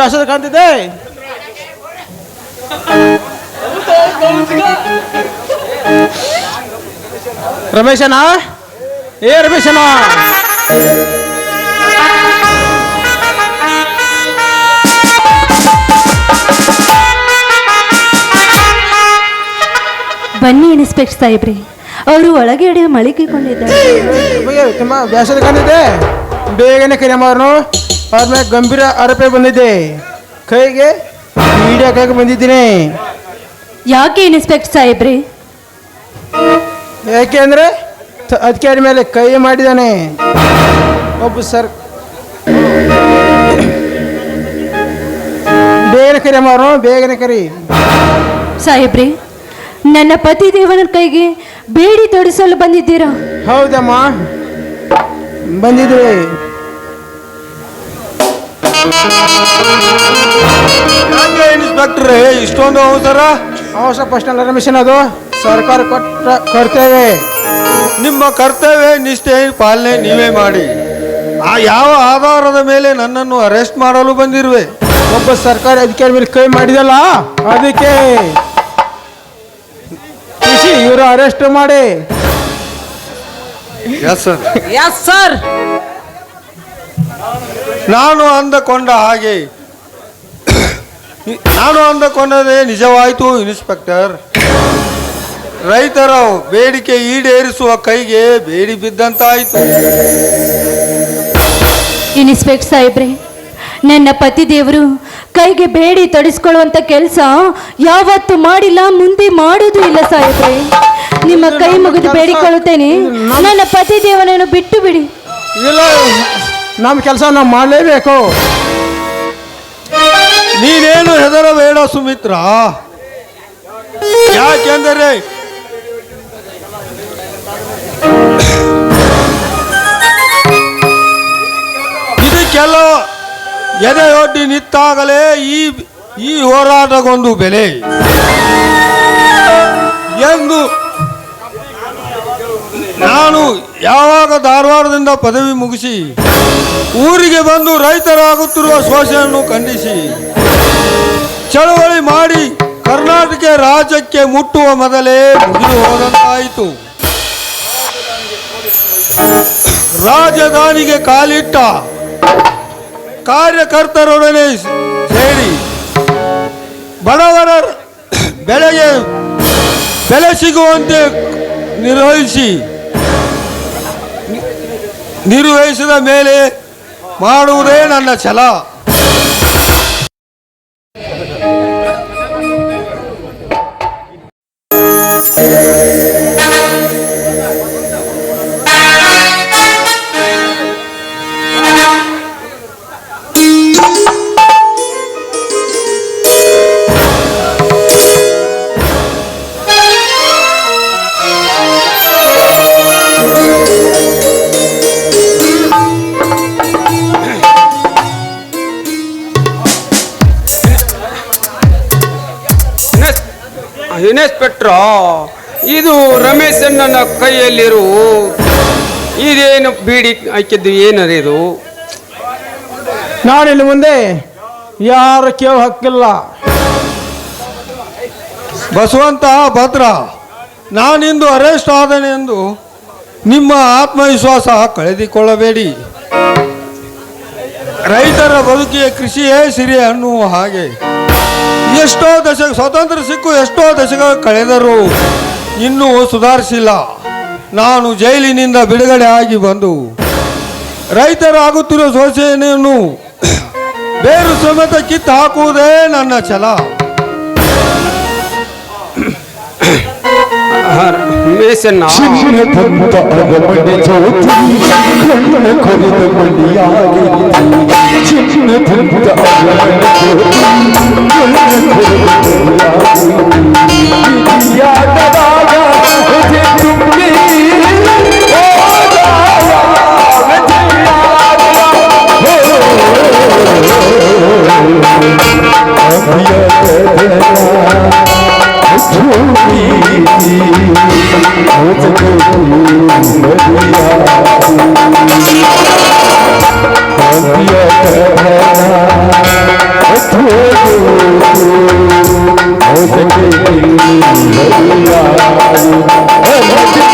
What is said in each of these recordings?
ಬ್ಯಾಸದ ಕಾಣ್ತಿದೆ ರಮೇಶನ ಏ ರಮೇಶನ ಬನ್ನಿ ಇನ್ಸ್ಪೆಕ್ಟರ್ ಸಾಹೇಬ್ರಿ ಅವರು ಒಳಗೆ ಹಿಡಿದು ತುಂಬ ಬ್ಯಾಸದ ಕಾಣ್ತಿದೆ ಬೇಗನೆ ಕರಿಯಮ್ಮ ಅವ್ರನ್ನು. ಅವ್ರ ಮೇಲೆ ಗಂಭೀರ ಆರೋಪ ಬಂದಿದೆ. ಕೈಗೆ ಮೀಡಿಯಾ ಕೈಗೆ ಬಂದಿದ್ದೀನಿ. ಯಾಕೆ ಇನ್ಸ್ಪೆಕ್ಟರ್ ಸಾಹೇಬ್ರಿ? ಯಾಕೆ ಅಂದರೆ ಅಧಿಕಾರಿ ಮೇಲೆ ಕೈ ಮಾಡಿದ್ದಾನೆ. ಒಬ್ಬ ಸರ್ ಬೇಗನೆ ಕರಿಯಮ್ಮ ಮಾರೋ ಬೇಗನೆ ಕರಿ. ಸಾಹೇಬ್ರಿ ನನ್ನ ಪತಿ ದೇವನ ಕೈಗೆ ಬೇಡಿ ತೊಡಿಸಲು ಬಂದಿದ್ದೀರಾ? ಹೌದಮ್ಮ. ಬಂದಿದ್ವಿ. ಯಾಕೆ ಇನ್ಸ್ಪೆಕ್ಟ್ರೆ ಇಷ್ಟೊಂದು ಅವಸರ? ಅವಶ್ಯ ಪರ್ಸನಲ್ ರಮೇಶನ್ ಅದು? ಸರ್ಕಾರ ಕೊಟ್ಟ ಕರ್ತವ್ಯ. ನಿಮ್ಮ ಕರ್ತವ್ಯ ನಿಷ್ಠೆ ಪಾಲನೆ ನೀವೇ ಮಾಡಿ. ಆ ಯಾವ ಆಧಾರದ ಮೇಲೆ ನನ್ನನ್ನು ಅರೆಸ್ಟ್ ಮಾಡಲು ಬಂದಿರುವೆ? ಒಬ್ಬ ಸರ್ಕಾರಿ ಅಧಿಕಾರಿ ಮೇಲೆ ಕೈ ಮಾಡಿದಲ್ಲ? ಅದಕ್ಕೆ ಖುಷಿ ಇವರು ಅರೆಸ್ಟ್ ಮಾಡಿ. ಎಸ್ ಸರ್ ಎಸ್ ಸರ್ ನಾನು ಅಂದಕೊಂಡ ಹಾಗೆ ನಾನು ಅಂದಕೊಂಡೇ ನಿಜವಾಯಿತು ಇನ್ಸ್ಪೆಕ್ಟರ್ ರೈತರ ಬೇಡಿಕೆ ಈಡೇರಿಸುವ ಕೈಗೆ ಬೇಡಿ ಬಿದ್ದಂತಾಯಿತು ಇನ್ಸ್ಪೆಕ್ಟ್ ಸಾಹೇಬ್ರೆ ನನ್ನ ಪತಿ ದೇವರು ಕೈಗೆ ಬೇಡಿ ತೊಡಿಸ್ಕೊಳ್ಳುವಂತ ಕೆಲಸ ಯಾವತ್ತು ಮಾಡಿಲ್ಲ ಮುಂದೆ ಮಾಡೋದು ಇಲ್ಲ ಸಾಹೇಬ್ರೆ ನಿಮ್ಮ ಕೈ ಮುಗಿದು ಬೇಡಿಕೊಳ್ಳುತ್ತೇನೆ ನನ್ನ ಪತಿ ದೇವನನ್ನು ಬಿಟ್ಟು ಬಿಡಿ ಇಲ್ಲ ನಮ್ಮ ಕೆಲಸ ನಾವು ಮಾಡಲೇಬೇಕು. ನೀನೇನು ಹೆದರಬೇಡ ಸುಮಿತ್ರ. ಯಾಕೆಂದರೆ ಇದಕ್ಕೆಲ್ಲ ಎದೆಯೊಡ್ಡಿ ನಿಂತಾಗಲೇ ಈ ಈ ಹೋರಾಟಗೊಂದು ಬೆಲೆ. ಎಂದು ನಾನು ಯಾವಾಗ ಧಾರವಾಡದಿಂದ ಪದವಿ ಮುಗಿಸಿ ಊರಿಗೆ ಬಂದು ರೈತರಾಗುತ್ತಿರುವ ಶೋಷಣೆಯನ್ನು ಖಂಡಿಸಿ. ಚಳವಳಿ ಮಾಡಿ ಕರ್ನಾಟಕ ರಾಜ್ಯಕ್ಕೆ ಮುಟ್ಟುವ ಮೊದಲೇ ಮುಗಿದು ಹೋದಂತಾಯಿತು. ರಾಜಧಾನಿಗೆ ಕಾಲಿಟ್ಟ ಕಾರ್ಯಕರ್ತರೊಡನೆ ಸೇರಿ ಬಡವರ ಬೆಳೆಗೆ ಬೆಲೆ ಸಿಗುವಂತೆ ನಿರ್ವಹಿಸಿ ನಿರ್ವಹಿಸಿದ ಮೇಲೆ ಮಾಡುವುದೇ ನನ್ನ ಛಲ ಇನ್ಸ್ಪೆಕ್ಟ್ರ ಇದು ರಮೇಶ್ ಅಣ್ಣನ ಕೈಯಲ್ಲಿರು ಇದೇನು ಬೀಡಿ ಹಾಕಿದ್ದು ಏನದು ಇದು? ನಾನಿಲ್ಲಿ ಮುಂದೆ ಯಾರು ಕೇಳ ಹಕ್ಕಿಲ್ಲ. ಬಸವಂತ ಭದ್ರ ನಾನಿಂದು ಅರೆಸ್ಟ್ ಆದನೆ ಎಂದು ನಿಮ್ಮ ಆತ್ಮವಿಶ್ವಾಸ ಕಳೆದುಕೊಳ್ಳಬೇಡಿ. ರೈತರ ಬದುಕಿಯ ಕೃಷಿಯೇ ಸಿರಿ ಅನ್ನುವ ಹಾಗೆ. ಎಷ್ಟೋ ದಶಕ ಸ್ವಾತಂತ್ರ್ಯ ಸಿಕ್ಕು, ಎಷ್ಟೋ ದಶಕ ಕಳೆದರೂ ಇನ್ನೂ ಸುಧಾರಿಸಿಲ್ಲ. ನಾನು ಜೈಲಿನಿಂದ ಬಿಡುಗಡೆ ಆಗಿ ಬಂದು ರೈತರಾಗುತ್ತಿರುವ ಶೋಷಣೆಯನ್ನು ಬೇರು ಸಮೇತ ಕಿತ್ತು ಹಾಕುವುದೇ ನನ್ನ ಛಲ. আর মেসে না শিখলে ধর্মত অগমনে চৌতি খন্ডে হে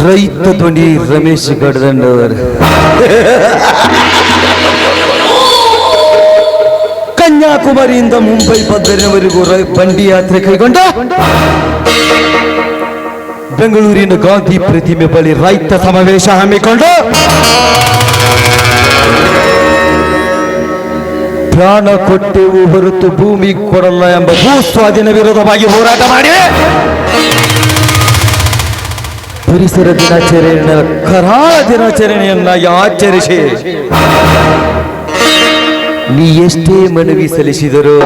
ರೈತ ಧ್ವನಿ ರಮೇಶ್ ಗಡದಂಡವರ ಕನ್ಯಾಕುಮಾರಿಯಿಂದ ಮುಂಬೈ ಬಂದರಿನವರೆಗೂ ರ- ಬಂಡಿ ಯಾತ್ರೆ ಕೈಗೊಂಡ ಬೆಂಗಳೂರಿನ ಗಾಂಧಿ ಪ್ರತಿಮೆ ಬಳಿ ರೈತ ಸಮಾವೇಶ ಹಮ್ಮಿಕೊಂಡು ಪ್ರಾಣ ಕೊಟ್ಟೆವು ಹೊರತು ಭೂಮಿ ಕೊಡಲ್ಲ ಎಂಬ ಭೂ ಸ್ವಾಧೀನ ವಿರೋಧವಾಗಿ ಹೋರಾಟ ಮಾಡಿ ಪರಿಸರ ದಿನಾಚರಣೆಯ ಕರಾಳ ದಿನಾಚರಣೆಯನ್ನಾಗಿ ಆಚರಿಸಿ. ನೀ ಎಷ್ಟೇ ಮನವಿ ಸಲ್ಲಿಸಿದರು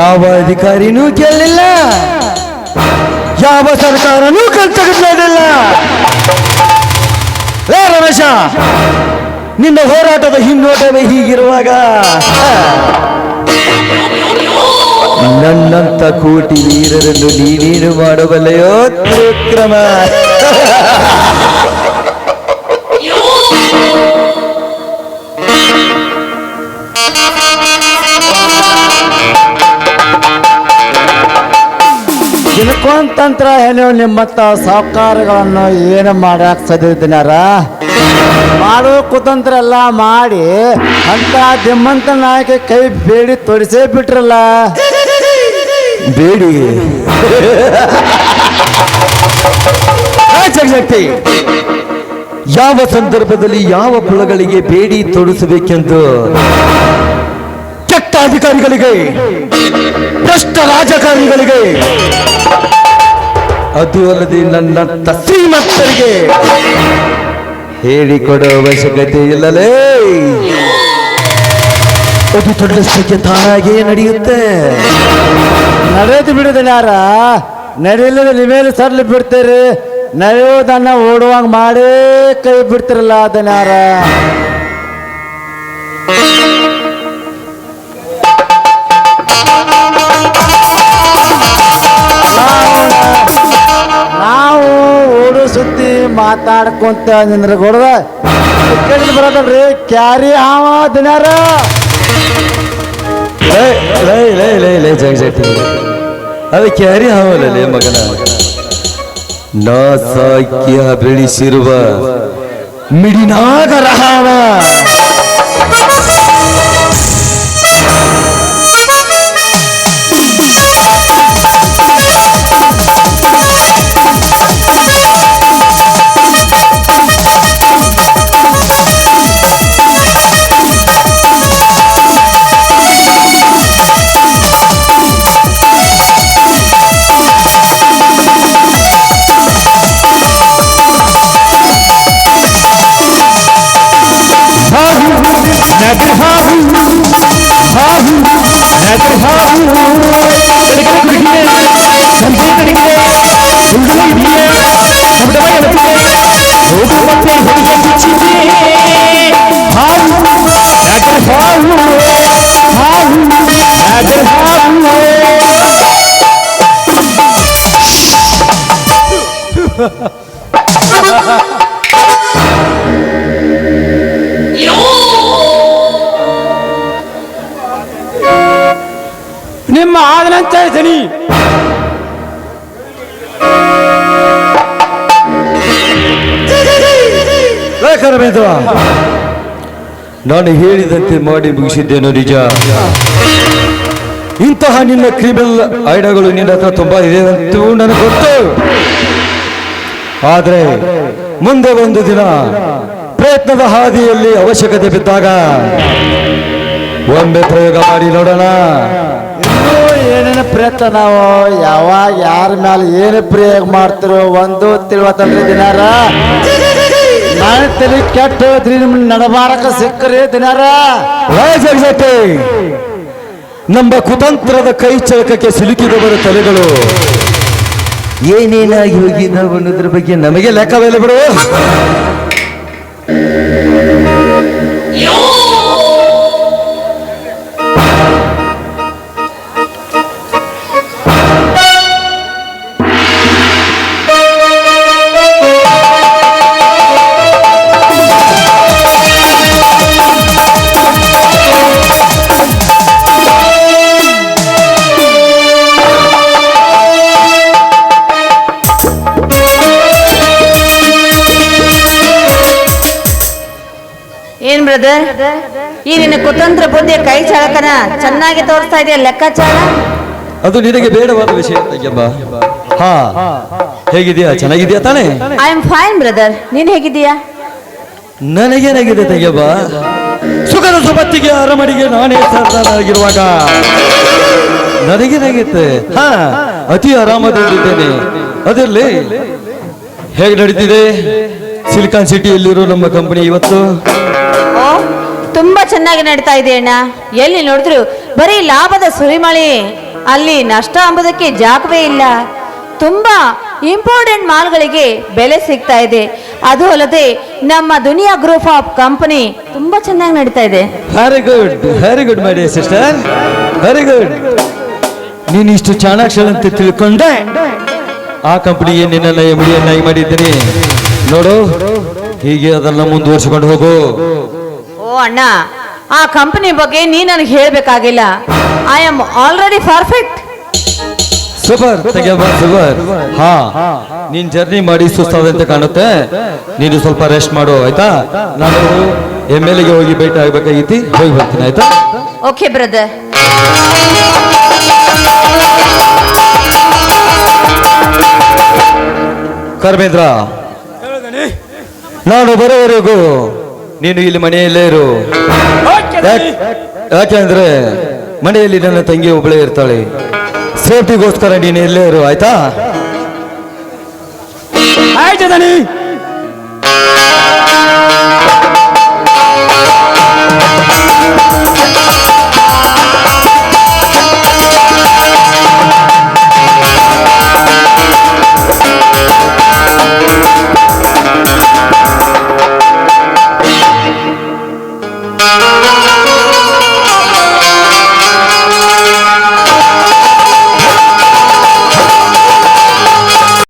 ಯಾವ ಅಧಿಕಾರಿನೂ ಕೇಳಲಿಲ್ಲ. ಯಾವ ಸರ್ಕಾರನೂ ಕಲ್ತಗಲಿಲ್ಲ ಏ ರಮೇಶ, ನಿನ್ನ ಹೋರಾಟದ ಹಿನ್ನೋಟವೇ ಹೀಗಿರುವಾಗ. ನನ್ನಂತ ಕೋಟಿ ವೀರರನ್ನು ನೀನೇನು ಮಾಡಬಲ್ಲೆಯೋ ತ್ರಿಕ್ರಮ. ತಿಳ್ಕೊಂತಂತ್ರ ಏನೋ ನಿಮ್ಮತ್ತ ಸಾಹುಕಾರಗಳನ್ನು ಏನು ಮಾಡಕ್ ಸದಿರ್ತೀನಾರ ಮಾಡೋ ಕುತಂತ್ರ ಎಲ್ಲ ಮಾಡಿ ಅಂತ ದಿಮ್ಮಂತ ನಾಯಕ ಕೈ ಬೇಡಿ ತೊಡಿಸೇ ಬಿಟ್ರಲ್ಲ? ಬೇಡಿ. ಶಕ್ತಿ, ಯಾವ ಸಂದರ್ಭದಲ್ಲಿ ಯಾವ ಕುಲಗಳಿಗೆ ಬೇಡಿ ತೊಡಿಸಬೇಕೆಂದು ಕೆಟ್ಟ ಅಧಿಕಾರಿಗಳಿಗೆ ಭ್ರಷ್ಟ ರಾಜಕಾರಣಿಗಳಿಗೆ, ಅದು ಅಲ್ಲದೆ ನನ್ನ ಶ್ರೀಮಂತರಿಗೆ ಹೇಳಿಕೊಡೋ ಅವಶ್ಯಕತೆ ಇಲ್ಲಲೇ. ಅದು ತೊಡಲಿಸಲಿಕ್ಕೆ ತಾನಾಗೇ ನಡೆಯುತ್ತೆ. ನಡೆದು ಬಿಡುದಿನಾರ ನಡೆಯಲಿಲ್ಲ ನಿಮೇಲೆ ಸಡ್ಲಿ ಬಿಡ್ತೀರಿ ನಡೆಯೋದನ್ನ ಓಡುವಂಗ ಮಾಡೇ ಕೈ ಬಿಡ್ತಿರಲ್ಲ ಅದನ್ನಾರ ನಾವು ಓಡು ಸುದ್ದಿ ಮಾತಾಡ್ಕೊಂತ ನಿಂದ್ರ ಕೊಡದ ಕೇಳಿದ್ ಬರೋದಲ್ರಿ ಕ್ಯಾರಿ ಹಾವ ದಿನಾರ ಲೇ ಲೇ ಲೇ ಲೇ ಲೇ ಜಗಜಟ್ಟಿ ಅದು ಕ್ಯಾರಿ ಹಾವಲ್ಲೇ ಮಗನ ನಾ ಸಾಕ್ಯ ಬೆಳೆಸಿರುವ ಮಿಡಿನಾಗರ ಹಾವ ಕರಮೇಂದ್ರ ನಾನು ಹೇಳಿದಂತೆ ಮಾಡಿ ಮುಗಿಸಿದ್ದೇನೋ ನಿಜ. ಇಂತಹ ನಿನ್ನ ಕ್ರಿಮಿನಲ್ ಐಡಿಯಾಗಳು ನಿನ್ನ ಹತ್ರ ತುಂಬಾ ಇದೆ ಅಂತೂ ನನಗೆ ಗೊತ್ತು. ಆದರೆ ಮುಂದೆ ಒಂದು ದಿನ ಪ್ರಯತ್ನದ ಹಾದಿಯಲ್ಲಿ ಅವಶ್ಯಕತೆ ಬಿದ್ದಾಗ ಒಮ್ಮೆ ಪ್ರಯೋಗ ಮಾಡಿ ನೋಡೋಣ. ಏನೇನು ಪ್ರಯತ್ನ ನಾವು? ಯಾವಾಗ ಯಾರ ಮೇಲೆ ಏನು ಪ್ರಯೋಗ ಮಾಡ್ತಿರೋ ಒಂದು ತಿಳ್ವತ್ತಲ್ರಿ ದಿನಾರ? ತಲೆ ಕೆಟ್ಟ ಹೋದ್ರಿ ನಿಮ್ ನಡಬಾರಕ ಸಿಕ್ಕರಿ ದಿನಾರ. ಎಕ್ಸಾಕ್ಟ್ಲಿ. ನಮ್ಮ ಕುತಂತ್ರದ ಕೈ ಚಳಕಕ್ಕೆ ಸಿಲುಕಿದವರ ತಲೆಗಳು. ಏನೇನಾಗಿ ನಾವು ಅನ್ನೋದ್ರ ಬಗ್ಗೆ ನಮಗೆ ಲೆಕ್ಕವಿಲ್ಲ ಬಿಡು. ಏನ್ ಬ್ರದರ್ ಈ ನಿನ್ನ ಕುತಂತ್ರ ಬುದ್ಧಿ ಕೈ ಚಾಳಕನ ಚೆನ್ನಾಗಿ ತೋರಿಸ್ತಾ ಇದೆಯಾ ಲೆಕ್ಕಾಚಾರ? ಅದು ನಿನಗೆ ಬೇಡವಾದ ವಿಷಯ ತಂಗ್ಯಮ್ಮ ಹಾ. ಹೇಗಿದೆಯಾ? ಚೆನ್ನಾಗಿದೆಯಾ ತಾನೇ? ಐ ಆಮ್ ಫೈನ್ ಬ್ರದರ್ ನೀನ್ ಹೇಗಿದೀಯಾ ನನಗೇನಾಗಿದೆ ತಂಗ್ಯಮ್ಮ ಸುಖದ ಸುಪತ್ತಿಗೆ ಅರಮಡಿಗೆ ನಾನೇ ಸರ್ದಾರಾಗಿರುವಾಗ ನನಗೇನಾಗಿತ್ತೆ? ಹಾ ಅತಿ ಆರಾಮದಲ್ಲಿದ್ದೇನೆ. ಅದಿರ್ಲಿ ಹೇಗೆ ನಡೀತಿದೆ? ಸಿಲಿಕಾನ್ ಸಿಟಿಯಲ್ಲಿರೋ ನಮ್ಮ ಕಂಪನಿ ಇವತ್ತು. ತುಂಬಾ ಚೆನ್ನಾಗಿ ನಡೀತಾ ಇದೆ ಅಣ್ಣ. ಎಲ್ಲಿ ನೋಡಿದ್ರು ಬರೀ ಲಾಭದ ಸುರಿಮಳೆ, ಅಲ್ಲಿ ನಷ್ಟ ಅಂಬುದಕ್ಕೆ ಜಾಗವೇ ಇಲ್ಲ. ತುಂಬಾ ಇಂಪಾರ್ಟೆಂಟ್ ಮಾಲ್ಗಳಿಗೆ ಬೆಲೆ ಸಿಗ್ತಾ ಇದೆ. ಅದು ಅಲ್ಲದೆ ನಮ್ಮ ದುನಿಯಾ ಗ್ರೂಪ್ ಆಫ್ ಕಂಪನಿ ತುಂಬಾ ಚೆನ್ನಾಗಿ ನಡೀತಾ ಇದೆ. Very good very good my dear sister very good ನೀನು ಇಷ್ಟು ಚಾಣಾಕ್ಷರಂತೆ ತಿಳ್ಕೊಂಡೆ? ಆ ಕಂಪನಿಗೆ ನಿನ್ನನ್ನ ಎಂಡಿಯನ್ನಾಗಿ ಮಾಡಿದ್ದೀನಿ. ನೋಡು, ಹೀಗೆ ಅದನ್ನ ಮುಂದುವರಿಸಿಕೊಂಡು ಹೋಗು. ಅಣ್ಣ ಆ ಕಂಪನಿ ಬಗ್ಗೆ ನೀ ನನಗೆ ಹೇಳಬೇಕಾಗಿಲ್ಲ. I am already perfect super super ಹಾ ನೀನ್ ಜರ್ನಿ ಮಾಡಿ ಸುಸ್ತಾದಂತೆ ಕಾಣುತ್ತೆ. ನೀನು ಸ್ವಲ್ಪ ರೆಸ್ಟ್ ಮಾಡು ಆಯ್ತಾ? ನಾನು ಎಂ ಎಲ್ ಎಗೆ ಹೋಗಿ ಭೇಟಿ ಆಗ್ಬೇಕಾಗಿತ್ತು ಹೋಗಿ ಬರ್ತೀನಿ ಆಯ್ತಾ? ಓಕೆ ಬ್ರದರ್ ಕರ್ಮೇಂದ್ರ ನಾನು ಬರೋವರೆಗೂ ನೀನು ಇಲ್ಲಿ ಮನೆಯಲ್ಲೇ ಇರು. ಯಾಕ್- ಯಾಕೆಂದ್ರೆ ಮನೆಯಲ್ಲಿ ನನ್ನ ತಂಗಿ ಒಬ್ಬಳೇ ಇರ್ತಾಳೆ. ಸೇಫ್ಟಿಗೋಸ್ಕರ ನೀನು ಇಲ್ಲೇ ಇರು ಆಯ್ತಾ? ಆಯ್ತು